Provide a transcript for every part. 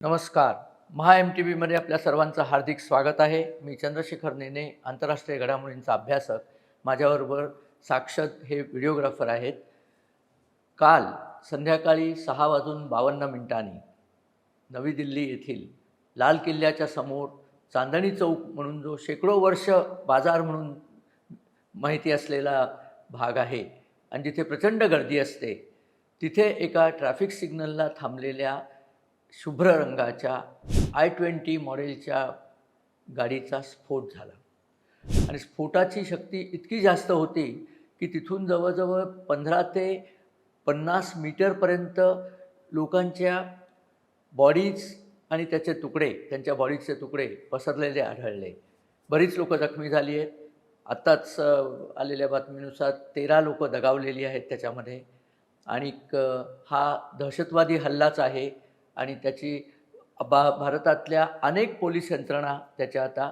नमस्कार. महा M T व्हीमध्ये आपल्या सर्वांचं हार्दिक स्वागत आहे. मी चंद्रशेखर नेने आंतरराष्ट्रीय घडामोडींचा अभ्यासक. माझ्याबरोबर साक्षत हे व्हिडिओग्राफर आहेत. काल संध्याकाळी सहा वाजून बावन्न मिनिटांनी नवी दिल्ली येथील लाल किल्ल्याच्या समोर चांदणी चौक म्हणून जो शेकडो वर्ष बाजार म्हणून माहिती असलेला भाग आहे आणि जिथे प्रचंड गर्दी असते तिथे एका ट्रॅफिक सिग्नलला थांबलेल्या शुभ्र रंगाच्या आय ट्वेंटी मॉडेलच्या गाडीचा स्फोट झाला. आणि स्फोटाची शक्ती इतकी जास्त होती की तिथून जवळजवळ पंधरा ते पन्नास मीटरपर्यंत लोकांच्या बॉडीज आणि त्याचे तुकडे त्यांच्या बॉडीजचे तुकडे पसरलेले आढळले. बरीच लोकं जखमी झाली आहेत. आत्ताच आलेल्या बातमीनुसार तेरा लोकं दगावलेली आहेत त्याच्यामध्ये. आणि हा दहशतवादी हल्लाच आहे. आणि त्याची बा भारतातल्या अनेक पोलीस यंत्रणा त्याच्या आता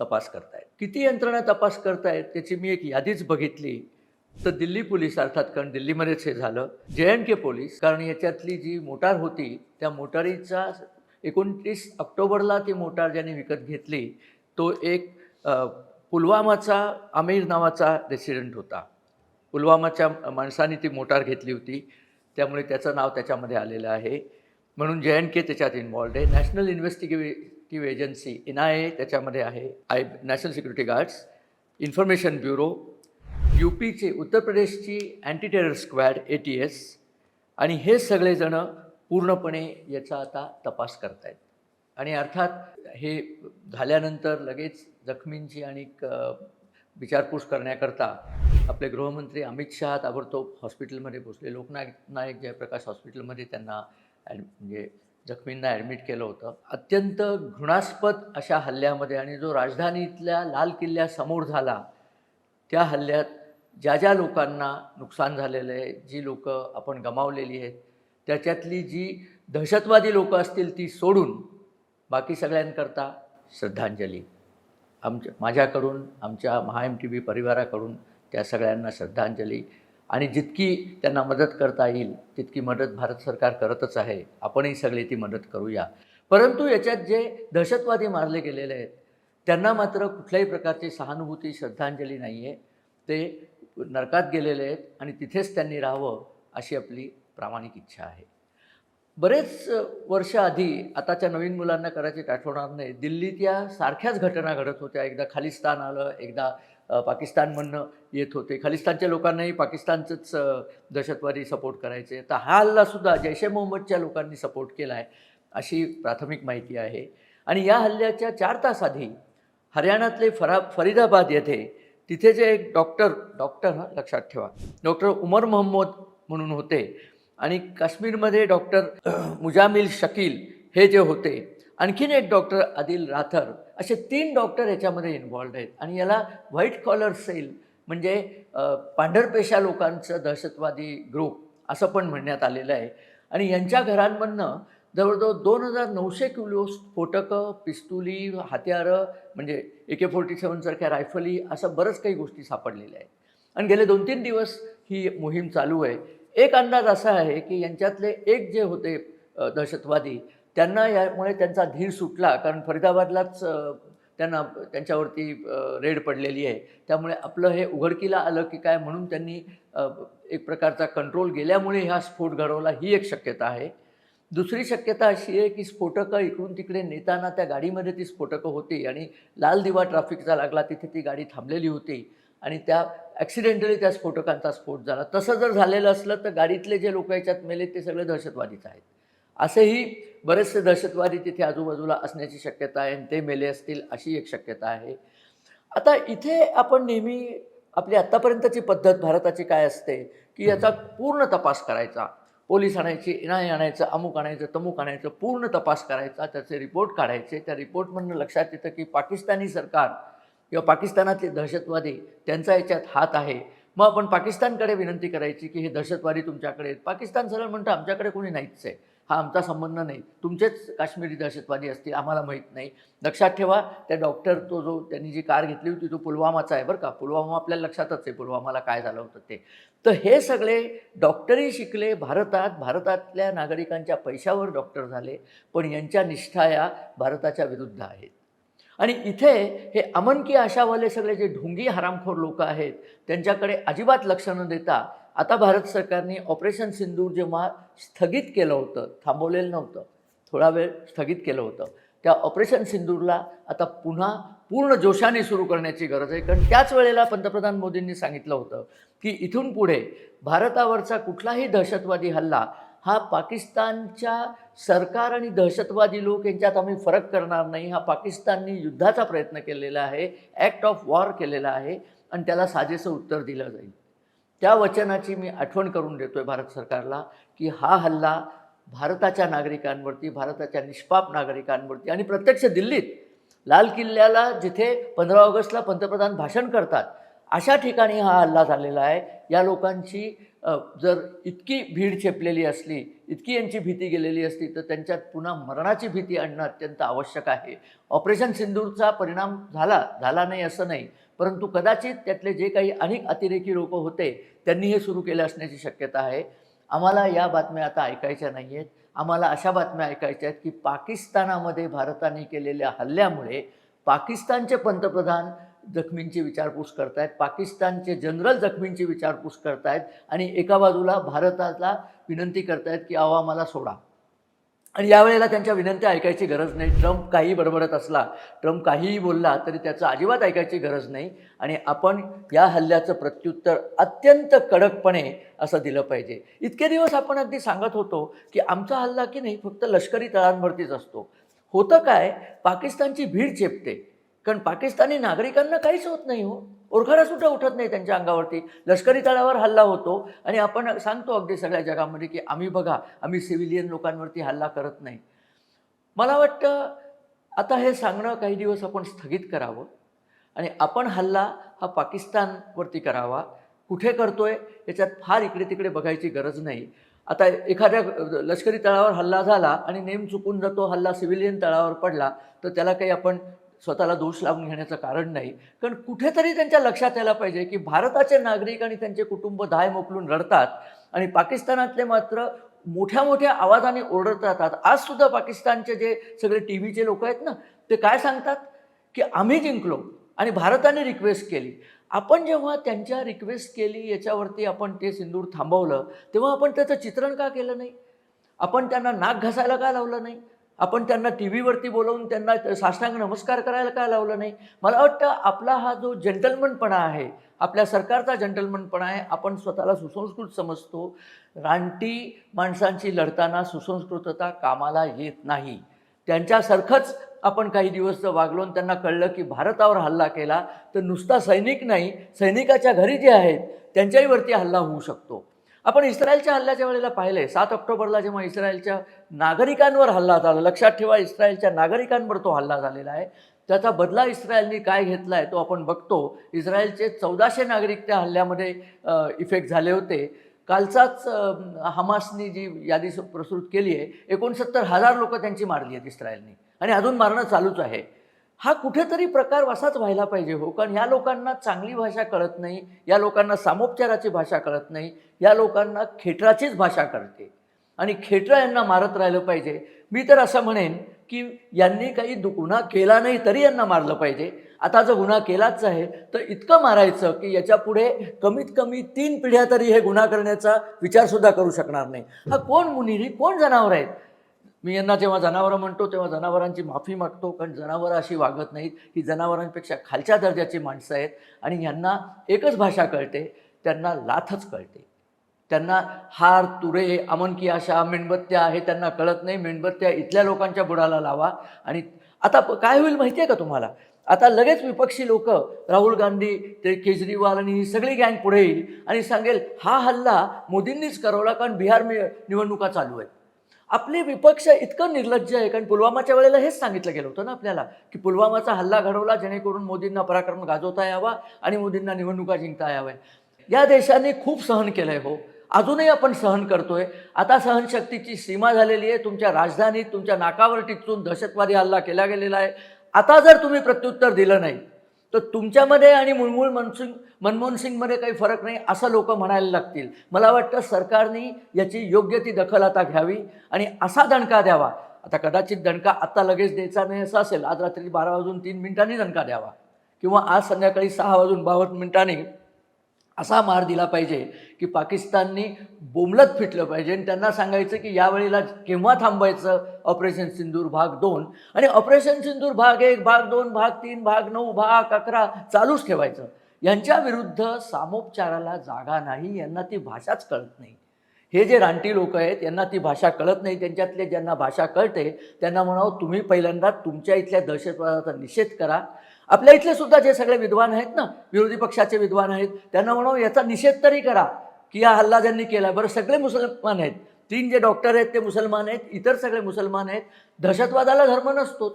तपास करतायत. किती यंत्रणा तपास करतायत त्याची मी एक यादीच बघितली. तर दिल्ली पोलीस अर्थात कारण दिल्लीमध्येच हे झालं जे एन के पोलीस कारण याच्यातली जी मोटार होती त्या मोटारीचा एकोणतीस ऑक्टोबरला ती मोटार ज्याने विकत घेतली तो एक पुलवामाचा आमिर नावाचा रेसिडेंट होता. पुलवामाच्या माणसाने ती मोटार घेतली होती त्यामुळे त्याचं नाव त्याच्यामध्ये आलेलं आहे. म्हणून जे एन के त्याच्यात इन्वॉल्ड आहे. National investigative agency N I A त्याच्यामध्ये आहे. I national security guards information bureau U पीचे उत्तर प्रदेशची anti terror squad A T S आणि हे सगळेजणं पूर्णपणे याचा आता तपास करत आहेत आणि अर्थात हे झाल्यानंतर लगेच जखमींची आणि क- विचारपूस करण्याकरता आपले गृहमंत्री अमित शहा ताबडतोब हॉस्पिटलमध्ये पोचले लोकनायक नायक जयप्रकाश हॉस्पिटलमध्ये त्यांना ॲड म्हणजे जखमींना ॲडमिट केलं होतं. अत्यंत घृणास्पद अशा हल्ल्यामध्ये आणि जो राजधानीतल्या लाल किल्ल्यासमोर झाला त्या हल्ल्यात ज्या ज्या लोकांना नुकसान झालेलं आहे जी लोकं आपण गमावलेली आहेत त्याच्यातली जी दहशतवादी लोकं असतील ती सोडून बाकी सगळ्यांकरता श्रद्धांजली. आमच्या माझ्याकडून आमच्या महा एम टी व्ही परिवाराकडून त्या सगळ्यांना श्रद्धांजली. आणि जितकी त्यांना मदत करता येईल तितकी मदत भारत सरकार करतच आहे. आपणही सगळी ती मदत करूया. परंतु याच्यात जे दहशतवादी मारले गेलेले आहेत त्यांना मात्र कुठल्याही प्रकारची सहानुभूती श्रद्धांजली नाही आहे ते नरकात गेलेले आहेत आणि तिथेच त्यांनी राहावं अशी आपली प्रामाणिक इच्छा आहे. बरेच वर्ष आधी आताच्या नवीन मुलांना कदाचित आठवणार नाही. दिल्लीत या सारख्याच घटना घडत होत्या. एकदा खालिस्तान आलं एकदा पाकिस्तानमधनं येत होते. खालिस्तानच्या लोकांनाही पाकिस्तानचंच दहशतवादी सपोर्ट करायचे तर हा हल्लासुद्धा जैश ए मोहम्मदच्या लोकांनी सपोर्ट केला आहे अशी प्राथमिक माहिती आहे. आणि या हल्ल्याच्या चार तास आधी हरियाणातले फरा फरीदाबाद येथे तिथे जे एक डॉक्टर डॉक्टर हा लक्षात ठेवा. डॉक्टर उमर मोहम्मद म्हणून होते. आणि काश्मीरमध्ये डॉक्टर मुजामिल शकील हे जे होते आणखीन एक डॉक्टर आदिल राथर असे तीन डॉक्टर याच्यामध्ये इन्व्हॉल्ड आहेत. आणि याला व्हाईट कॉलर सेल म्हणजे पांढरपेशा लोकांचं दहशतवादी ग्रुप असं पण म्हणण्यात आलेलं आहे. आणि यांच्या घरांमधनं जवळजवळ दोन हजार नऊशे किलो स्फोटकं पिस्तुली हत्यारं म्हणजे ए के फोर्टी सेवनसारख्या रायफली असं बरंच काही गोष्टी सापडलेल्या आहेत. आणि गेले दोन तीन दिवस ही मोहीम चालू आहे. एक अंदाज असा आहे की यांच्यातले एक जे होते दहशतवादी त्यांना यामुळे त्यांचा धीर सुटला कारण फरीदाबादलाच त्यांना त्यांच्यावरती रेड पडलेली आहे. त्यामुळे आपलं हे उघडकीला आलं की काय म्हणून त्यांनी एक प्रकारचा कंट्रोल गेल्यामुळे हा स्फोट घडवला ही एक शक्यता आहे. दुसरी शक्यता अशी आहे की स्फोटकं इकडून तिकडे नेताना त्या गाडीमध्ये ती स्फोटकं होती आणि लाल दिवा ट्रॅफिकचा लागला तिथे ती गाडी थांबलेली होती आणि त्या ॲक्सिडेंटली त्या स्फोटकांचा स्फोट झाला. तसं जर झालेलं असलं तर गाडीतले जे लोक याच्यात मेले ते सगळे दहशतवादीच आहेत. असेही बरेचसे दहशतवादी तिथे आजूबाजूला असण्याची शक्यता आहे आणि ते मेले असतील अशी एक शक्यता आहे. आता इथे आपण नेहमी आपली आत्तापर्यंतची पद्धत भारताची काय असते की याचा पूर्ण तपास करायचा. पोलीस आणायची एन आय आणायचं अमुक आणायचं तमुक आणायचं पूर्ण तपास करायचा त्याचे रिपोर्ट काढायचे. त्या रिपोर्टमधनं लक्षात येतं की पाकिस्तानी सरकार किंवा पाकिस्तानातले दहशतवादी त्यांचा याच्यात हात आहे. मग आपण पाकिस्तानकडे विनंती करायची की हे दहशतवादी तुमच्याकडे आहेत. पाकिस्तान सरळ म्हणतं आमच्याकडे कोणी नाहीच आहे. हा आमचा संबंध नाही. तुमचेच काश्मीरी दहशतवादी असतील आम्हाला माहीत नाही. लक्षात ठेवा त्या डॉक्टर तो जो त्यांनी जी कार घेतली होती तो पुलवामाचा आहे बरं का. पुलवामा आपल्याला लक्षातच आहे पुलवामाला काय झालं होतं ते. तर हे सगळे डॉक्टरी शिकले भारतात भारतातल्या नागरिकांच्या पैशावर डॉक्टर झाले पण यांच्या निष्ठा या भारताच्या विरुद्ध आहेत. आणि इथे हे अमन की आशावाले सगळे जे ढोंगी हरामखोर लोक आहेत त्यांच्याकडे अजिबात लक्ष न देता आता भारत सरकारने ऑपरेशन सिंदूर जेव्हा स्थगित केलं होतं थांबवलेलं नव्हतं थोडा वेळ स्थगित केलं होतं त्या ऑपरेशन सिंदूरला आता पुन्हा पूर्ण जोशाने सुरू करण्याची गरज आहे. कारण त्याच वेळेला पंतप्रधान मोदींनी सांगितलं होतं की इथून पुढे भारतावरचा कुठलाही दहशतवादी हल्ला हा पाकिस्तानच्या सरकार आणि दहशतवादी लोक यांच्यात आम्ही फरक करणार नाही. हा पाकिस्ताननी युद्धाचा प्रयत्न केलेला आहे ॲक्ट ऑफ वॉर केलेला आहे आणि त्याला साजेसं उत्तर दिलं जाईल. त्या वचनाची मी आठवण करून देतो आहे भारत सरकारला की हा हल्ला भारताच्या नागरिकांवरती भारताच्या निष्पाप नागरिकांवरती आणि प्रत्यक्ष दिल्लीत लाल किल्ल्याला जिथे पंधरा ऑगस्टला पंतप्रधान भाषण करतात अशा ठिकाणी हा हल्ला झालेला आहे. या लोकांची जर इतकी भीड छेपलेली असली इतकी यांची भीती गेलेली असली तर त्यांच्यात पुन्हा मरणाची भीती आणणं अत्यंत आवश्यक आहे. ऑपरेशन सिंदूरचा परिणाम झाला झाला नाही असं नाही परंतु कदाचित त्यातले जे काही अनेक अतिरेकी लोक होते त्यांनी हे सुरू केलं असण्याची शक्यता आहे. आम्हाला या बातम्या आता ऐकायच्या नाही आहेत आम्हाला अशा बातम्या ऐकायच्या आहेत की पाकिस्तानामध्ये भारताने केलेल्या हल्ल्यामुळे पाकिस्तानचे पंतप्रधान जखमींची विचारपूस करतायत पाकिस्तानचे जनरल जखमींची विचारपूस करतायत आणि एका बाजूला भारताला विनंती करतायत की अहो आम्हाला सोडा. आणि यावेळेला त्यांच्या विनंत्या ऐकायची गरज नाही. ट्रम्प काही बडबडत असला ट्रम्प काहीही बोलला तरी त्याचं अजिबात ऐकायची गरज नाही. आणि आपण या हल्ल्याचं प्रत्युत्तर अत्यंत कडकपणे असं दिलं पाहिजे. इतके दिवस आपण अगदी सांगत होतो की आमचा हल्ला की नाही फक्त लष्करी तळांवरतीच असतो. होतं काय? पाकिस्तानची भीड चेपते. कारण पाकिस्तानी नागरिकांना काहीच होत नाही हो. ओरखाडा सुद्धा उठत नाही त्यांच्या अंगावरती. लष्करी तळावर हल्ला होतो आणि आपण सांगतो अगदी सगळ्या जगामध्ये की आम्ही बघा आम्ही सिव्हिलियन लोकांवरती हल्ला करत नाही. मला वाटतं आता हे सांगणं काही दिवस आपण स्थगित करावं आणि आपण हल्ला हा पाकिस्तानवरती करावा. कुठे करतोय याच्यात फार इकडे तिकडे बघायची गरज नाही. आता एखाद्या लष्करी तळावर हल्ला झाला आणि नेम चुकून जर तो हल्ला सिव्हिलियन तळावर पडला तर त्याला काही आपण स्वतःला दोष लावून घेण्याचं कारण नाही. कारण कुठेतरी त्यांच्या लक्षात यायला पाहिजे की भारताचे नागरिक आणि त्यांचे कुटुंब धाय मोकलून रडतात आणि पाकिस्तानातले मात्र मोठ्या मोठ्या आवाजाने ओरडत राहतात. आजसुद्धा पाकिस्तानचे जे सगळे टी व्हीचे लोक आहेत ना ते काय सांगतात? की आम्ही जिंकलो आणि भारताने रिक्वेस्ट केली. आपण जेव्हा त्यांच्या रिक्वेस्ट केली याच्यावरती आपण ते सिंदूर थांबवलं तेव्हा आपण त्याचं चित्रण का केलं नाही? आपण त्यांना नाक घासायला का लावलं नाही? आपण त्यांना टी व्हीवरती बोलवून त्यांना साष्टांग नमस्कार करायला काय लावलं नाही? मला वाटतं आपला हा जो जंटलमनपणा आहे आपल्या सरकारचा जंटलमनपणा आहे आपण स्वतःला सुसंस्कृत समजतो. रानटी माणसांची लढताना सुसंस्कृतता कामाला येत नाही. त्यांच्यासारखंच आपण काही दिवस जर वागलो त्यांना कळलं की भारतावर हल्ला केला तर नुसता सैनिक नाही सैनिकाच्या घरी जे आहेत त्यांच्याहीवरती हल्ला होऊ शकतो. आपण इस्रायलच्या हल्ल्याच्या वेळेला पाहिलंय. सात ऑक्टोबरला जेव्हा इस्रायलच्या नागरिकांवर हल्ला झाला लक्षात ठेवा इस्रायलच्या नागरिकांवर तो हल्ला झालेला आहे. त्याचा बदला इस्रायलने काय घेतला आहे तो आपण बघतो. इस्रायलचे चौदाशे नागरिक त्या हल्ल्यामध्ये इफेक्ट झाले होते. कालचाच हमासनी जी यादी प्रस्तुत केली आहे एकोणसत्तर हजार लोक त्यांची मारली आहेत इस्रायलनी. आणि अजून मारणं चालूच आहे. हा कुठेतरी प्रकार असाच व्हायला पाहिजे हो. कारण या लोकांना चांगली भाषा कळत नाही या लोकांना सामोपचाराची भाषा कळत नाही या लोकांना खेटराचीच भाषा कळते. आणि खेटरा यांना मारत राहिलं पाहिजे. मी तर असं म्हणेन की यांनी काही दु गुन्हा केला नाही तरी यांना मारलं पाहिजे. आता जर गुन्हा केलाच आहे तर इतकं मारायचं की याच्यापुढे कमीत कमी तीन पिढ्या तरी हे गुन्हा करण्याचा विचारसुद्धा करू शकणार नाही. हा कोण मुनिरी कोण जनावर आहेत? मी यांना जेव्हा जनावरं म्हणतो तेव्हा जनावरांची माफी मागतो कारण जनावरं अशी वागत नाहीत ही जनावरांपेक्षा खालच्या दर्जाची माणसं आहेत आणि यांना एकच भाषा कळते त्यांना लाथच कळते. त्यांना हार तुरे अमन की मेणबत्त्या हे त्यांना कळत नाही मेणबत्त्या इथल्या लोकांच्या बुडाला लावा. आणि आता प- काय होईल माहिती आहे का तुम्हाला? आता लगेच विपक्षी लोक राहुल गांधी ते केजरीवाल आणि ही सगळी गँग पुढे येईल आणि सांगेल हा हल्ला मोदींनीच करवला कारण बिहार मी निवडणुका चालू आहेत. आपले विपक्ष इतकं निर्लज्ज आहे कारण पुलवामाच्या वेळेला हेच सांगितलं गेलं होतं ना आपल्याला की पुलवामाचा हल्ला घडवला जेणेकरून मोदींना पराक्रम गाजवता यावा आणि मोदींना निवडणुका जिंकता याव्या. या देशाने खूप सहन केलं आहे हो. अजूनही आपण सहन करतोय. आता सहनशक्तीची सीमा झालेली आहे. तुमच्या राजधानीत तुमच्या नाकावर टिचून दहशतवादी हल्ला केला गेलेला आहे. आता जर तुम्ही प्रत्युत्तर दिलं नाही तर तुमच्यामध्ये आणि मुळमुळ मनसिंग मनमोहन सिंगमध्ये काही फरक नाही असं लोक म्हणायला लागतील. मला वाटतं सरकारने याची योग्य ती दखल आता घ्यावी आणि असा दणका द्यावा. आता कदाचित दणका आत्ता लगेच द्यायचा नाही असं असेल आज रात्री बारा वाजून तीन मिनिटांनी दणका द्यावा. किंवा आज संध्याकाळी सहा वाजून बावन्न मिनिटांनी असा मार दिला पाहिजे की पाकिस्ताननी बोमलत फिटलं पाहिजे. आणि त्यांना सांगायचं की यावेळेला केव्हा थांबायचं ऑपरेशन सिंदूर भाग दोन. आणि ऑपरेशन सिंदूर भाग एक भाग दोन भाग तीन भाग नऊ भाग अकरा चालूच ठेवायचं. यांच्या विरुद्ध सामोपचाराला जागा नाही यांना ती भाषाच कळत नाही. हे जे रानटी लोक आहेत यांना ती भाषा कळत नाही. त्यांच्यातले ज्यांना भाषा कळते त्यांना म्हणावं तुम्ही पहिल्यांदा तुमच्या इथल्या दहशतवादाचा निषेध करा. आपल्या इथले सुद्धा जे सगळे विद्वान आहेत ना विरोधी पक्षाचे विद्वान आहेत त्यांना म्हणावं याचा निषेध तरी करा की हा हल्ला ज्यांनी केला बरं सगळे मुसलमान आहेत. तीन जे डॉक्टर आहेत ते मुसलमान आहेत इतर सगळे मुसलमान आहेत. दहशतवादाला धर्म नसतोच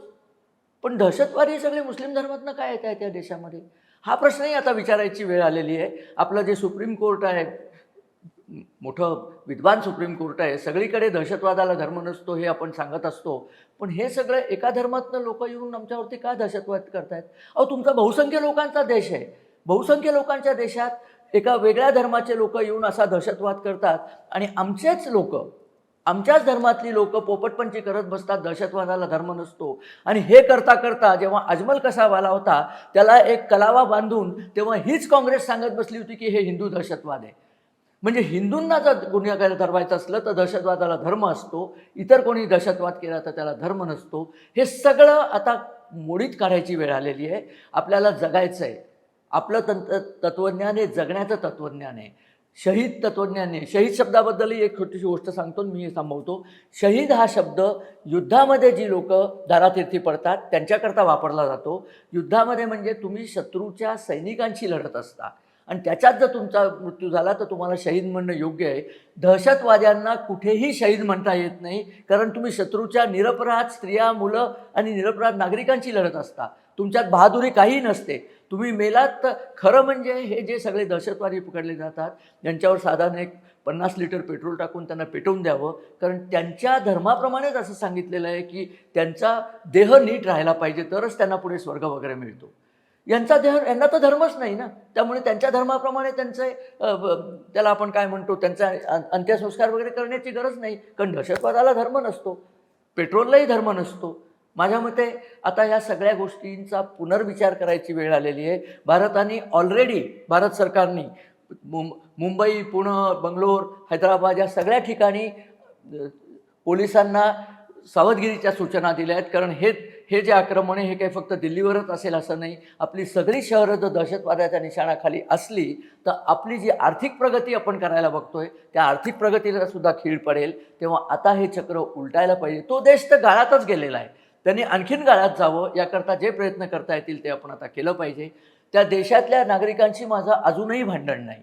पण दहशतवादी हे सगळे मुस्लिम धर्मातनं काय येत आहे त्या देशामध्ये? हा प्रश्नही आता विचारायची वेळ आलेली आहे. आपलं जे सुप्रीम कोर्ट आहे मोठं विद्वान सुप्रीम कोर्ट आहे सगळीकडे दहशतवादाला धर्म नसतो हे आपण सांगत असतो. पण हे सगळं एका धर्मातनं लोक येऊन आमच्यावरती का दहशतवाद करतायत? अहो तुमचा बहुसंख्य लोकांचा देश आहे. बहुसंख्य लोकांच्या देशात एका वेगळ्या धर्माचे लोक येऊन असा दहशतवाद करतात आणि आमचेच लोक आमच्याच धर्मातली लोक पोपटपंची करत बसतात दहशतवादाला धर्म नसतो. आणि हे करता करता जेव्हा अजमल कसाब आला होता त्याला एक कलावा बांधून तेव्हा हीच काँग्रेस सांगत बसली होती की हे हिंदू दहशतवाद आहे. म्हणजे हिंदूंना जर गुन्हेगार धरवायचं असलं तर दहशतवादाला धर्म असतो. इतर कोणी दहशतवाद केला तर त्याला धर्म नसतो. हे सगळं आता मोडीत काढायची वेळ आलेली आहे. आपल्याला जगायचं आहे आपलं तंत्र तत्त्वज्ञान हे जगण्याचं तत्त्वज्ञान आहे. शहीद तत्त्वज्ञान आहे. शहीद शब्दाबद्दलही एक छोटीशी गोष्ट सांगतो आणि मी हे थांबवतो. शहीद हा शब्द युद्धामध्ये जी लोक दारातीर्थी पडतात त्यांच्याकरता वापरला जातो. युद्धामध्ये म्हणजे तुम्ही शत्रूच्या सैनिकांशी लढत असता. आणि त्याच्यात जर तुमचा मृत्यू झाला तर तुम्हाला शहीद म्हणणं योग्य आहे. दहशतवाद्यांना कुठेही शहीद म्हणता येत नाही कारण तुम्ही शत्रूच्या निरपराध स्त्रिया मुलं आणि निरपराध नागरिकांची लढत असता. तुमच्यात बहादुरी काही नसते. तुम्ही मेलात तर खरं म्हणजे हे जे सगळे दहशतवादी पकडले जातात यांच्यावर साधारण एक पन्नास लिटर पेट्रोल टाकून त्यांना पेटवून द्यावं कारण त्यांच्या धर्माप्रमाणेच असं सांगितलेलं आहे की त्यांचा देह नीट राहायला पाहिजे तरच त्यांना पुढे स्वर्ग वगैरे मिळतो. यांचा धर्म यांना तर धर्मच नाही ना. त्यामुळे त्यांच्या धर्माप्रमाणे त्यांचे त्याला आपण काय म्हणतो त्यांचा अंत्यसंस्कार वगैरे करण्याची गरज नाही. कारण दहशतवादाला धर्म नसतो. पेट्रोललाही धर्म नसतो. माझ्या मते आता या सगळ्या गोष्टींचा पुनर्विचार करायची वेळ आलेली आहे. भारताने ऑलरेडी भारत सरकारने मुंबई पुणे बंगलोर हैदराबाद या सगळ्या ठिकाणी पोलिसांना सावधगिरीच्या सूचना दिल्या आहेत. कारण हे हे जे आक्रमण आहे हे काही फक्त दिल्लीवरच असेल असं नाही. आपली सगळी शहरं जर दहशतवादाच्या निशाणाखाली असली तर आपली जी आर्थिक प्रगती आपण करायला बघतोय त्या आर्थिक प्रगतीला सुद्धा खीळ पडेल. तेव्हा आता हे चक्र उलटायला पाहिजे. तो देश तर गाळातच गेलेला आहे. त्यांनी आणखीन गाळात जावं याकरता जे प्रयत्न करता येतील ते आपण आता केलं पाहिजे. त्या देशातल्या नागरिकांशी माझं अजूनही भांडण नाही.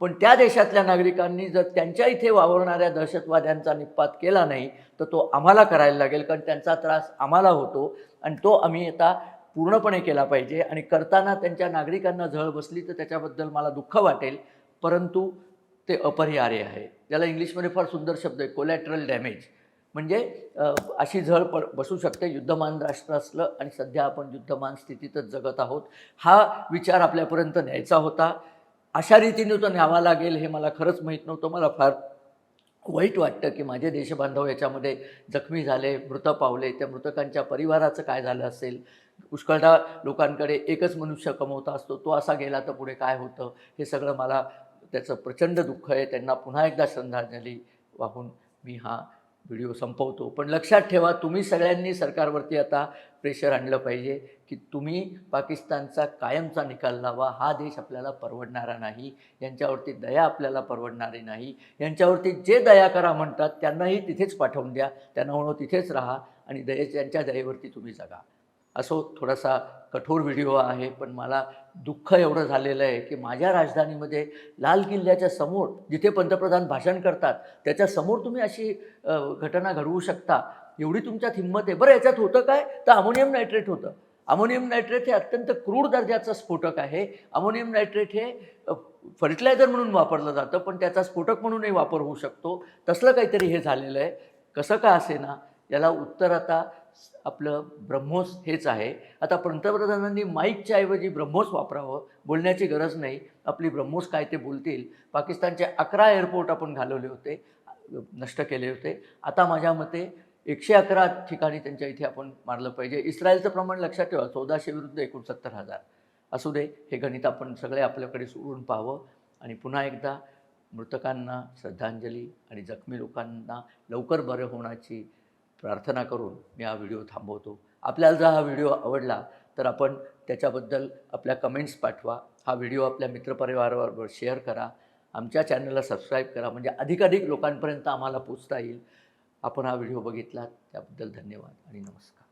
पण त्या देशातल्या नागरिकांनी जर त्यांच्या इथे वावरणाऱ्या दहशतवाद्यांचा निपात केला नाही तर तो आम्हाला करायला लागेल कारण त्यांचा त्रास आम्हाला होतो आणि तो आम्ही आता पूर्णपणे केला पाहिजे. आणि करताना त्यांच्या नागरिकांना झळ बसली तर त्याच्याबद्दल मला दुःख वाटेल परंतु ते अपरिहार्य आहे. त्याला इंग्लिशमध्ये फार सुंदर शब्द आहे कोलॅटरल डॅमेज म्हणजे अशी झळ प बसू शकते. युद्धमान राष्ट्र असलं आणि सध्या आपण युद्धमान स्थितीतच जगत आहोत. हा विचार आपल्यापर्यंत न्यायचा होता. अशा रीतीने तो न्यावा लागेल हे मला खरंच माहीत नव्हतं. मला फार वाईट वाटतं की माझे देशबांधव याच्यामध्ये जखमी झाले मृत पावले. त्या मृतकांच्या परिवाराचं काय झालं असेल? पुष्कळदा लोकांकडे एकच मनुष्य कमवता असतो. तो असा गेला तर पुढे काय होतं? हे सगळं मला त्याचं प्रचंड दुःख आहे. त्यांना पुन्हा एकदा श्रद्धांजली वाहून मी हा व्हिडिओ संपवतो. पण लक्षात ठेवा तुम्ही सगळ्यांनी सरकारवरती आता प्रेशर आणलं पाहिजे की तुम्ही पाकिस्तानचा कायमचा निकाल लावा. हा देश आपल्याला परवडणारा नाही. यांच्यावरती दया आपल्याला परवडणारी नाही. यांच्यावरती जे दया करा म्हणतात त्यांनाही तिथेच पाठवून द्या. त्यांना म्हणून तिथेच राहा आणि दये त्यांच्या दयेवरती तुम्ही जगा. असो थोडासा कठोर व्हिडिओ आहे पण मला दुःख एवढं झालेलं आहे की माझ्या राजधानीमध्ये लाल किल्ल्याच्या समोर जिथे पंतप्रधान भाषण करतात त्याच्यासमोर तुम्ही अशी घटना घडवू शकता. एवढी तुमच्यात हिंमत आहे. बरं याच्यात होतं काय? तर अमोनियम नायट्रेट होतं. अमोनियम नायट्रेट हे अत्यंत क्रूड दर्जाचं स्फोटक आहे. अमोनियम नायट्रेट हे फर्टिलायझर म्हणून वापरलं जातं पण त्याचा स्फोटक म्हणूनही वापर होऊ शकतो. तसलं काहीतरी हे झालेलं आहे. कसं का असे ना याला उत्तर आता आपलं ब्रह्मोस हेच आहे. आता पंतप्रधानांनी माईकच्या ऐवजी ब्रह्मोस वापरावं बोलण्याची गरज नाही. आपली ब्रह्मोस काय ते बोलतील. पाकिस्तानचे अकरा एअरपोर्ट आपण घालवले होते नष्ट केले होते. आता माझ्या मते एकशे अकरा ठिकाणी त्यांच्या इथे आपण मारलं पाहिजे. इस्रायलचं प्रमाण लक्षात ठेवा चौदाशे विरुद्ध एकोणसत्तर हजार. असू दे हे गणित आपण सगळे आपल्याकडे सोडून पाहावं. आणि पुन्हा एकदा मृतकांना श्रद्धांजली आणि जखमी लोकांना लवकर बरं होण्याची प्रार्थना करून मी हा व्हिडिओ थांबवतो. आपल्याला जर हा व्हिडिओ आवडला तर आपण त्याच्याबद्दल आपल्या कमेंट्स पाठवा. हा व्हिडिओ आपल्या मित्रपरिवाराबरोबर शेअर करा. आमच्या चॅनलला सबस्क्राईब करा. म्हणजे अधिकाधिक लोकांपर्यंत आम्हाला पोचता येईल. आपण हा व्हिडिओ बघितलात. त्याबद्दल धन्यवाद आणि नमस्कार.